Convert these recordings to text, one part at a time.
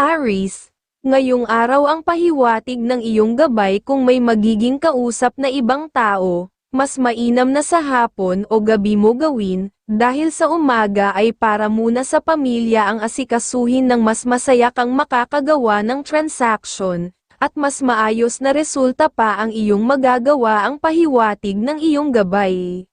Aris, ngayong araw ang pahiwatig ng iyong gabay kung may magiging kausap na ibang tao, mas mainam na sa hapon o gabi mo gawin, dahil sa umaga ay para muna sa pamilya ang asikasuhin ng mas masaya kang makakagawa ng transaction, at mas maayos na resulta pa ang iyong magagawa ang pahiwatig ng iyong gabay.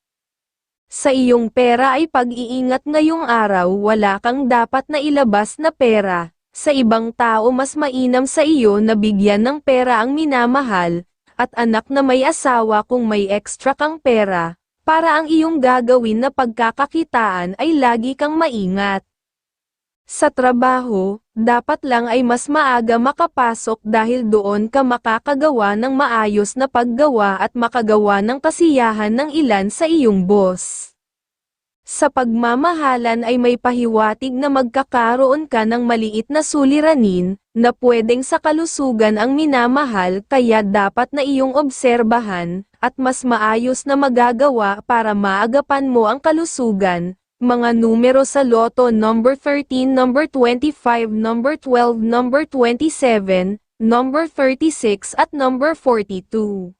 Sa iyong pera ay pag-iingat ngayong araw wala kang dapat na ilabas na pera. Sa ibang tao mas mainam sa iyo na bigyan ng pera ang minamahal, at anak na may asawa kung may extra kang pera, para ang iyong gagawin na pagkakakitaan ay lagi kang maingat. Sa trabaho, dapat lang ay mas maaga makapasok dahil doon ka makakagawa ng maayos na paggawa at makagawa ng kasiyahan ng ilan sa iyong boss. Sa pagmamahalan ay may pahiwatig na magkakaroon ka ng maliit na suliranin, na pwedeng sa kalusugan ang minamahal kaya dapat na iyong obserbahan, at mas maayos na magagawa para maagapan mo ang kalusugan, mga numero sa loto number 13, number 25, number 12, number 27, number 36 at number 42.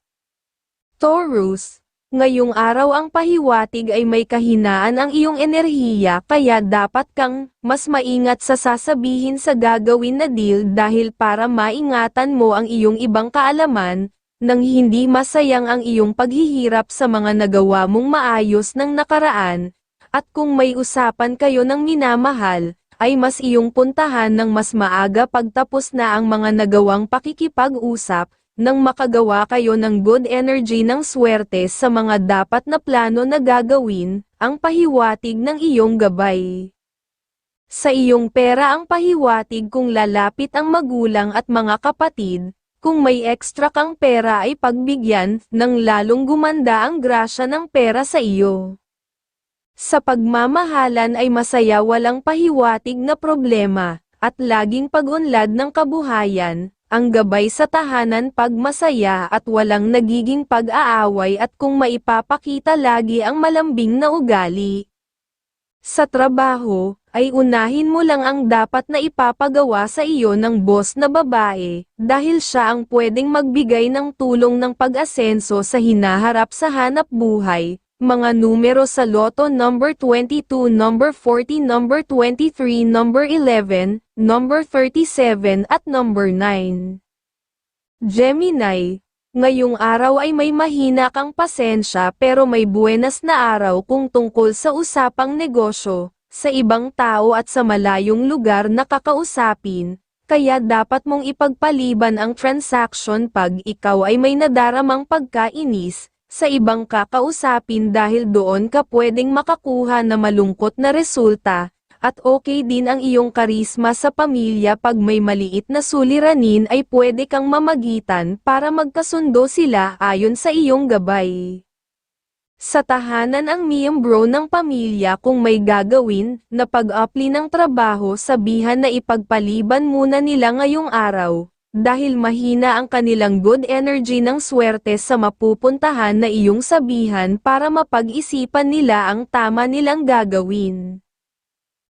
Taurus, ngayong araw ang pahiwatig ay may kahinaan ang iyong enerhiya kaya dapat kang mas maingat sa sasabihin sa gagawin na deal dahil para maingatan mo ang iyong ibang kaalaman, nang hindi masayang ang iyong paghihirap sa mga nagawa mong maayos ng nakaraan, at kung may usapan kayo ng minamahal, ay mas iyong puntahan ng mas maaga pagtapos na ang mga nagawang pakikipag-usap, nang makagawa kayo ng good energy ng swerte sa mga dapat na plano na gagawin, ang pahiwatig ng iyong gabay. Sa iyong pera ang pahiwatig kung lalapit ang magulang at mga kapatid, kung may extra kang pera ay pagbigyan, nang lalong gumanda ang grasya ng pera sa iyo. Sa pagmamahalan ay masaya walang pahiwatig na problema, at laging pag-unlad ng kabuhayan, ang gabay sa tahanan pag masaya at walang nagiging pag-aaway at kung maipapakita lagi ang malambing na ugali. Sa trabaho, ay unahin mo lang ang dapat na ipapagawa sa iyo ng boss na babae, dahil siya ang pwedeng magbigay ng tulong ng pag-asenso sa hinaharap sa hanap buhay, mga numero sa loto number 22, number 40, number 23, number 11, number 37 at number 9. Gemini, ngayong araw ay may mahina kang pasensya pero may buenas na araw kung tungkol sa usapang negosyo, sa ibang tao at sa malayong lugar na kakausapin, kaya dapat mong ipagpaliban ang transaction pag ikaw ay may nadaramang pagkainis, sa ibang kakausapin dahil doon ka pwedeng makakuha na malungkot na resulta, at okay din ang iyong karisma sa pamilya pag may maliit na suliranin ay pwede kang mamagitan para magkasundo sila ayon sa iyong gabay. Sa tahanan ang miyembro ng pamilya kung may gagawin na pag-apply ng trabaho sabihan na ipagpaliban muna nila ngayong araw, dahil mahina ang kanilang good energy ng swerte sa mapupuntahan na iyong sabihan para mapag-isipan nila ang tama nilang gagawin.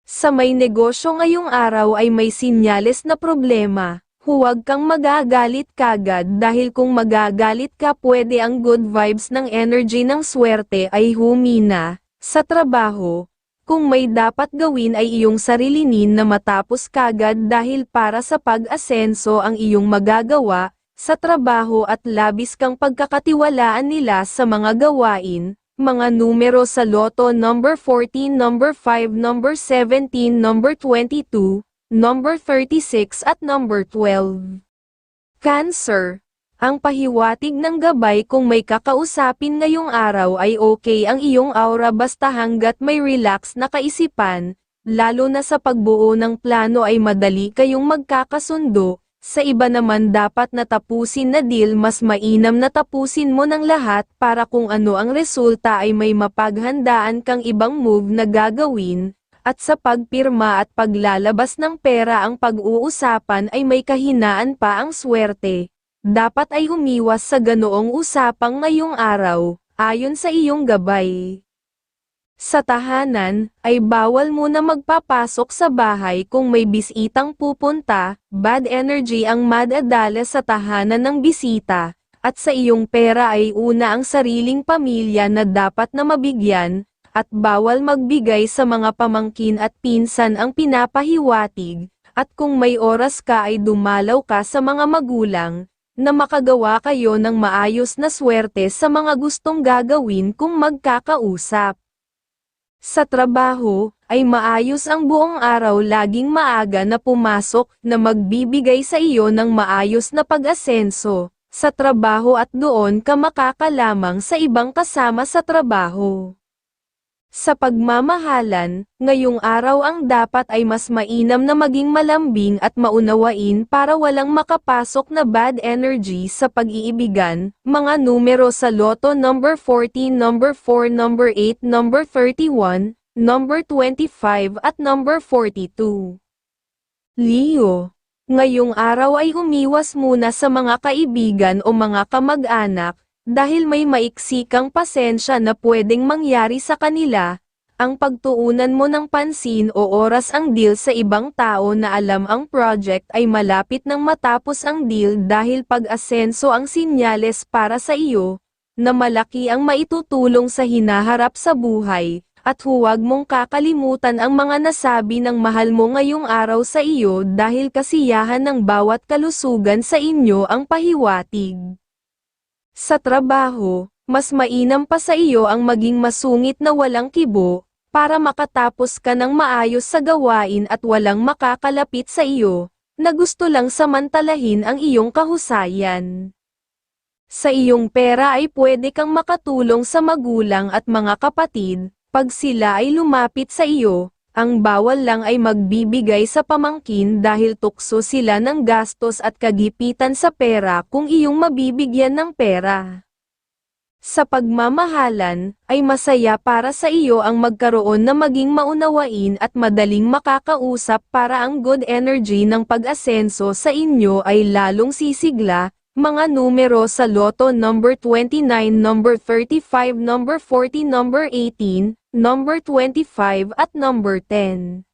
Sa may negosyo ngayong araw ay may sinyales na problema, huwag kang magagalit kagad dahil kung magagalit ka pwede ang good vibes ng energy ng swerte ay humina. Sa trabaho, kung may dapat gawin ay iyong sarilinin na matapos kagad dahil para sa pag-asenso ang iyong magagawa, sa trabaho at labis kang pagkakatiwalaan nila sa mga gawain, mga numero sa loto number 14, number 5, number 17, number 22, number 36 at number 12. Cancer. Ang pahiwatig ng gabay kung may kakausapin ngayong araw ay okay ang iyong aura basta hanggat may relax na kaisipan, lalo na sa pagbuo ng plano ay madali kayong magkakasundo, sa iba naman dapat natapusin na deal mas mainam na tapusin mo ng lahat para kung ano ang resulta ay may mapaghandaan kang ibang move na gagawin, at sa pagpirma at paglalabas ng pera ang pag-uusapan ay may kahinaan pa ang swerte. Dapat ay umiwas sa ganoong usapang ngayong araw, ayon sa iyong gabay. Sa tahanan, ay bawal muna magpapasok sa bahay kung may bisitang pupunta, bad energy ang madadala sa tahanan ng bisita, at sa iyong pera ay una ang sariling pamilya na dapat na mabigyan, at bawal magbigay sa mga pamangkin at pinsan ang pinapahiwatig, at kung may oras ka ay dumalaw ka sa mga magulang, na makagawa kayo ng maayos na swerte sa mga gustong gagawin kung magkakausap. Sa trabaho, ay maayos ang buong araw laging maaga na pumasok na magbibigay sa iyo ng maayos na pag-asenso sa trabaho at doon ka makakalamang sa ibang kasama sa trabaho. Sa pagmamahalan, ngayong araw ang dapat ay mas mainam na maging malambing at maunawain para walang makapasok na bad energy sa pag-iibigan. Mga numero sa loto number 14, number 4, number 8, number 31, number 25 at number 42. Leo, ngayong araw ay umiwas muna sa mga kaibigan o mga kamag-anak, dahil may maiksi pasensya na pwedeng mangyari sa kanila, ang pagtuunan mo ng pansin o oras ang deal sa ibang tao na alam ang project ay malapit nang matapos ang deal dahil pag-asenso ang sinyales para sa iyo, na malaki ang maitutulong sa hinaharap sa buhay, at huwag mong kakalimutan ang mga nasabi ng mahal mo ngayong araw sa iyo dahil kasiyahan ng bawat kalusugan sa inyo ang pahiwatig. Sa trabaho, mas mainam pa sa iyo ang maging masungit na walang kibo, para makatapos ka ng maayos sa gawain at walang makakalapit sa iyo, na gusto lang samantalahin ang iyong kahusayan. Sa iyong pera ay pwede kang makatulong sa magulang at mga kapatid, pag sila ay lumapit sa iyo, ang bawal lang ay magbibigay sa pamangkin dahil tukso sila ng gastos at kagipitan sa pera kung iyong mabibigyan ng pera. Sa pagmamahalan, ay masaya para sa iyo ang magkaroon na maging maunawain at madaling makakausap para ang good energy ng pag-asenso sa inyo ay lalong sisigla, mga numero sa loto number 29, number 35, number 40, number 18, number 25 at number 10.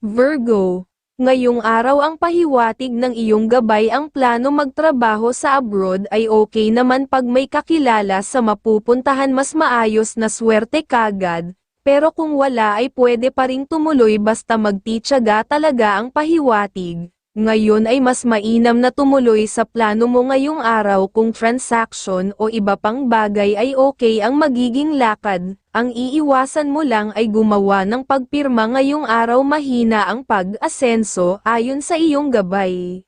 Virgo, ngayong araw ang pahiwatig ng iyong gabay ang plano magtrabaho sa abroad ay okay naman pag may kakilala sa mapupuntahan mas maayos na swerte kagad, pero kung wala ay pwede pa ring tumuloy basta magtityaga talaga ang pahiwatig. Ngayon ay mas mainam na tumuloy sa plano mo ngayong araw kung transaction o iba pang bagay ay okay ang magiging lakad, ang iiwasan mo lang ay gumawa ng pagpirma ngayong araw mahina ang pag-asenso ayon sa iyong gabay.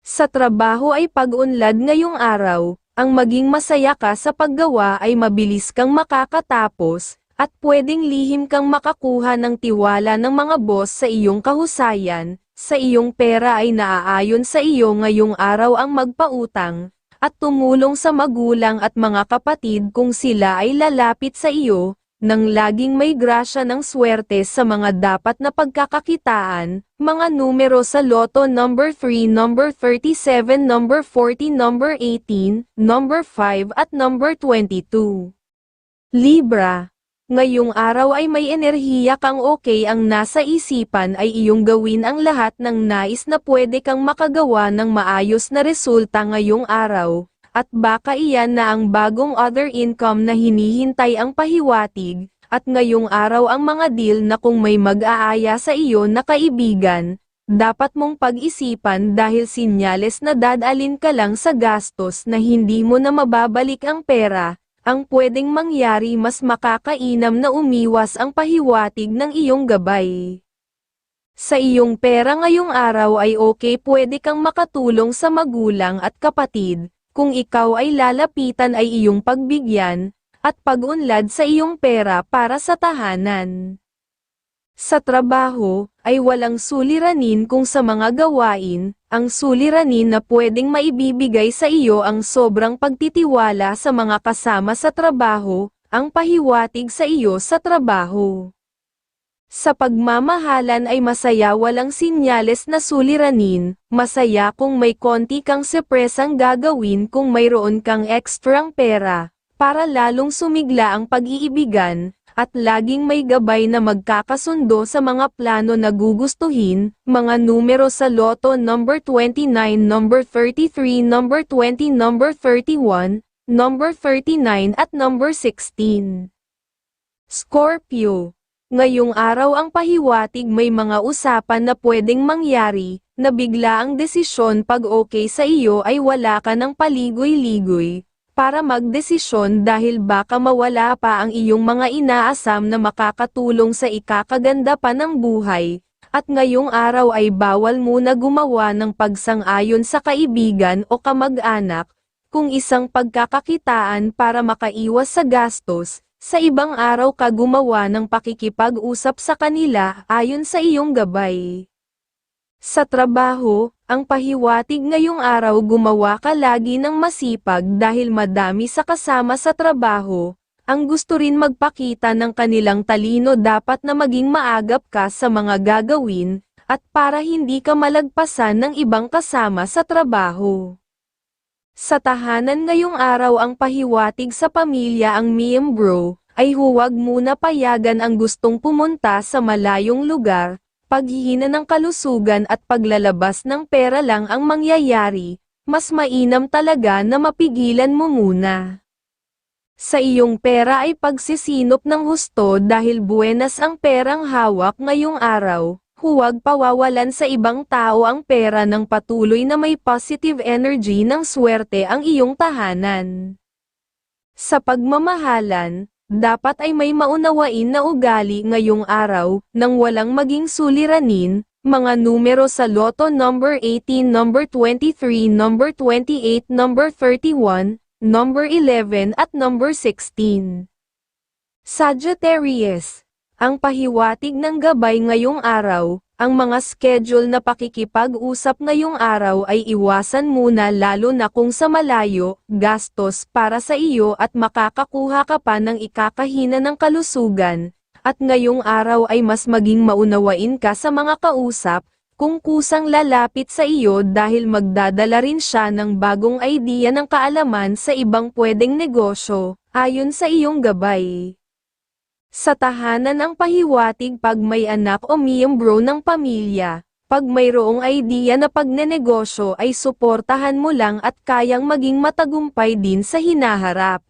Sa trabaho ay pag-unlad ngayong araw, ang maging masaya ka sa paggawa ay mabilis kang makakatapos, at pwedeng lihim kang makakuha ng tiwala ng mga boss sa iyong kahusayan, sa iyong pera ay naaayon sa iyo ngayong araw ang magpautang, at tumulong sa magulang at mga kapatid kung sila ay lalapit sa iyo, nang laging may grasya ng swerte sa mga dapat na pagkakakitaan, mga numero sa loto number 3, number 37, number 40, number 18, number 5 at number 22. Libra Ngayong araw ay may enerhiya kang okay ang nasa isipan ay iyong gawin ang lahat ng nais na pwede kang makagawa ng maayos na resulta ngayong araw, at baka iyan na ang bagong other income na hinihintay ang pahiwatig, at ngayong araw ang mga deal na kung may mag-aaya sa iyo na kaibigan, dapat mong pag-isipan dahil sinyales na dadalin ka lang sa gastos na hindi mo na mababalik ang pera, ang pwedeng mangyari mas makakainam na umiwas ang pahiwatig ng iyong gabay. Sa iyong pera ngayong araw ay okay pwede kang makatulong sa magulang at kapatid, kung ikaw ay lalapitan ay iyong pagbigyan, at pag-unlad sa iyong pera para sa tahanan. Sa trabaho, ay walang suliranin kung sa mga gawain, ang suliranin na pwedeng maibibigay sa iyo ang sobrang pagtitiwala sa mga kasama sa trabaho, ang pahiwatig sa iyo sa trabaho. Sa pagmamahalan ay masaya walang sinyales na suliranin, masaya kung may konti kang sepresang gagawin kung mayroon kang ekstrang pera, para lalong sumigla ang pag-iibigan, at laging may gabay na magkakasundo sa mga plano na gugustuhin, mga numero sa loto number 29, number 33, number 20, number 31, number 39 at number 16. Scorpio. Ngayong araw ang pahiwatig may mga usapan na pwedeng mangyari, na bigla ang desisyon pag okay sa iyo ay wala ka ng paligoy-ligoy, para magdesisyon dahil baka mawala pa ang iyong mga inaasam na makakatulong sa ikakaganda pa ng buhay, at ngayong araw ay bawal muna gumawa ng pagsang-ayon sa kaibigan o kamag-anak, kung isang pagkakakitaan para makaiwas sa gastos, sa ibang araw ka gumawa ng pakikipag-usap sa kanila ayon sa iyong gabay. Sa trabaho, ang pahiwatig ngayong araw gumawa ka lagi ng masipag dahil madami sa kasama sa trabaho, ang gusto rin magpakita ng kanilang talino dapat na maging maagap ka sa mga gagawin, at para hindi ka malagpasan ng ibang kasama sa trabaho. Sa tahanan ngayong araw ang pahiwatig sa pamilya ang miyembro, ay huwag muna payagan ang gustong pumunta sa malayong lugar, paghihina ng kalusugan at paglalabas ng pera lang ang mangyayari, mas mainam talaga na mapigilan mo muna. Sa iyong pera ay pagsisinop ng husto dahil buenas ang perang hawak ngayong araw, huwag pawawalan sa ibang tao ang pera ng patuloy na may positive energy ng swerte ang iyong tahanan. Sa pagmamahalan, dapat ay may maunawain na ugali ngayong araw, nang walang maging suliranin, mga numero sa loto number 18, number 23, number 28, number 31, number 11 at number 16. Sagittarius, ang pahiwatig ng gabay ngayong araw, ang mga schedule na pakikipag-usap ngayong araw ay iwasan muna lalo na kung sa malayo, gastos para sa iyo at makakakuha ka pa ng ikakahina ng kalusugan, at ngayong araw ay mas maging maunawain ka sa mga kausap, kung kusang lalapit sa iyo dahil magdadala rin siya ng bagong idea ng kaalaman sa ibang pwedeng negosyo, ayon sa iyong gabay. Sa tahanan ang pahiwatig pag may anak o miyembro ng pamilya, pag mayroong idea na pagnenegosyo ay suportahan mo lang at kayang maging matagumpay din sa hinaharap.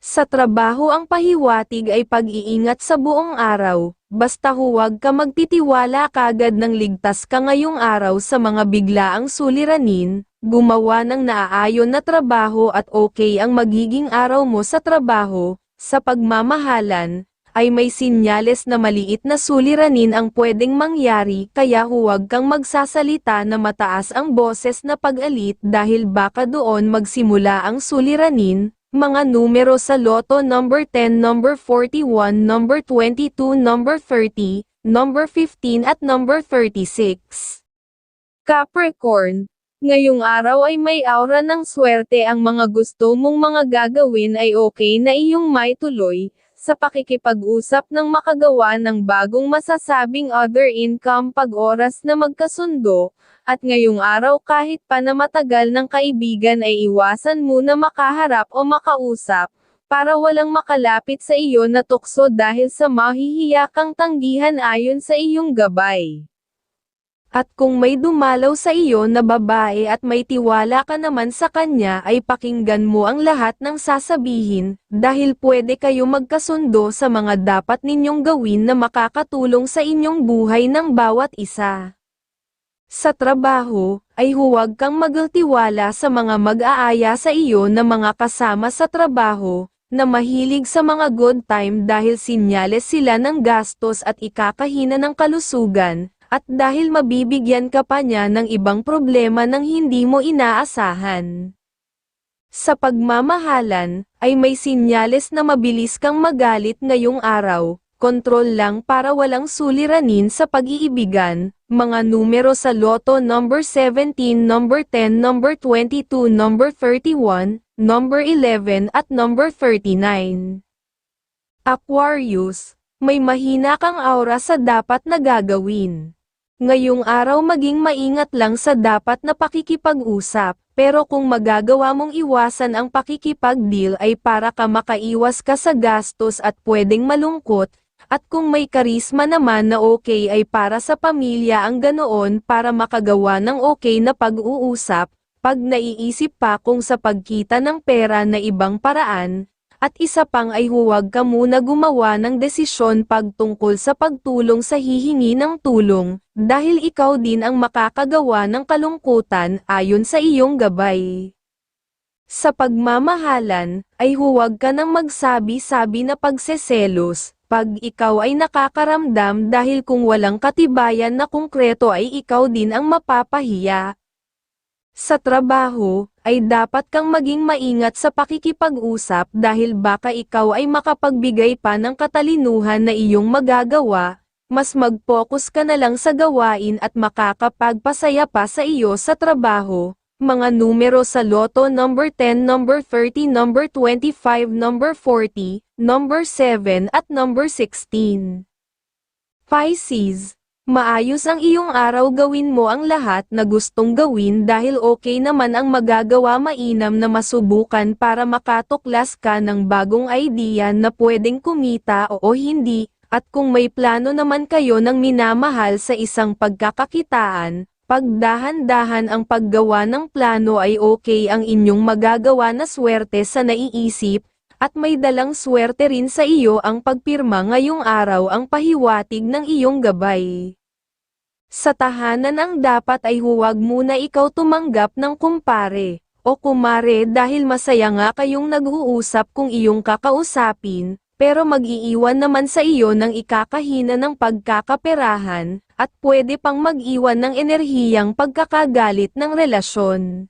Sa trabaho ang pahiwatig ay pag-iingat sa buong araw, basta huwag ka magtitiwala kagad ng ligtas ka ngayong araw sa mga biglaang suliranin, gumawa ng naaayon na trabaho at okay ang magiging araw mo sa trabaho, sa pagmamahalan, ay may sinyales na maliit na suliranin ang pwedeng mangyari kaya huwag kang magsasalita na mataas ang boses na pag-alit dahil baka doon magsimula ang suliranin, mga numero sa loto number 10, number 41, number 22, number 30, number 15 at number 36. Capricorn, Ngayong araw ay may aura ng swerte ang mga gusto mong mga gagawin ay okay na iyong may tuloy, sa pakikipag-usap ng makagawa ng bagong masasabing other income pag oras na magkasundo, at ngayong araw kahit pa na matagal ng kaibigan ay iwasan muna makaharap o makausap, para walang makalapit sa iyo na tukso dahil sa mahihiya kang tanggihan ayon sa iyong gabay. At kung may dumalaw sa iyo na babae at may tiwala ka naman sa kanya ay pakinggan mo ang lahat ng sasabihin, dahil pwede kayo magkasundo sa mga dapat ninyong gawin na makakatulong sa inyong buhay ng bawat isa. Sa trabaho, ay huwag kang magtiwala sa mga mag-aaya sa iyo na mga kasama sa trabaho, na mahilig sa mga good time dahil sinyales sila ng gastos at ikakahina ng kalusugan, at dahil mabibigyan ka pa niya ng ibang problema nang hindi mo inaasahan. Sa pagmamahalan, ay may sinyales na mabilis kang magalit ngayong araw, kontrol lang para walang suliranin sa pag-iibigan, mga numero sa loto number 17, number 10, number 22, number 31, number 11 at number 39. Aquarius, may mahina kang aura sa dapat na gagawin. Ngayong araw maging maingat lang sa dapat na pakikipag-usap, pero kung magagawa mong iwasan ang pakikipag-deal ay para ka makaiwas ka sa gastos at pwedeng malungkot, at kung may karisma naman na okay ay para sa pamilya ang ganoon para makagawa ng okay na pag-uusap, pag naiisip pa kung sa pagkita ng pera na ibang paraan, at isa pang ay huwag ka muna gumawa ng desisyon pagtungkol sa pagtulong sa hihingi ng tulong, dahil ikaw din ang makakagawa ng kalungkutan ayon sa iyong gabay. Sa pagmamahalan, ay huwag ka nang magsabi-sabi na pagseselos, pag ikaw ay nakakaramdam dahil kung walang katibayan na konkreto ay ikaw din ang mapapahiya. Sa trabaho, ay dapat kang maging maingat sa pakikipag-usap dahil baka ikaw ay makapagbigay pa ng katalinuhan na iyong magagawa, mas mag-focus ka na lang sa gawain at makakapagpasaya pa sa iyo sa trabaho. Mga numero sa loto number 10, number 30, number 25, number 40, number 7 at number 16. Pisces Maayos ang iyong araw gawin mo ang lahat na gustong gawin dahil okay naman ang magagawa mainam na masubukan para makatuklas ka ng bagong idea na pwedeng kumita o hindi, at kung may plano naman kayo ng minamahal sa isang pagkakakitaan, pagdahan-dahan ang paggawa ng plano ay okay ang inyong magagawa na swerte sa naiisip, at may dalang swerte rin sa iyo ang pagpirma ngayong araw ang pahiwatig ng iyong gabay. Sa tahanan ang dapat ay huwag muna ikaw tumanggap ng kumpare, o kumare dahil masaya nga kayong nag-uusap kung iyong kakausapin, pero mag-iiwan naman sa iyo ng ikakahina ng pagkakaperahan, at pwede pang mag-iwan ng enerhiyang pagkakagalit ng relasyon.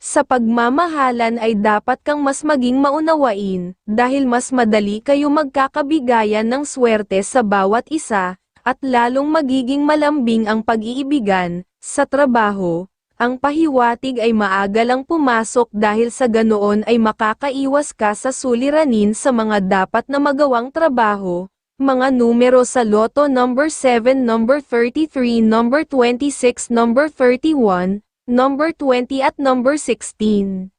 Sa pagmamahalan ay dapat kang mas maging maunawain, dahil mas madali kayo magkakabigayan ng swerte sa bawat isa, at lalong magiging malambing ang pag-iibigan, sa trabaho, ang pahiwatig ay maaga lang pumasok dahil sa ganoon ay makakaiwas ka sa suliranin sa mga dapat na magawang trabaho, mga numero sa loto number 7, number 33, number 26, number 31, number 20 at number 16.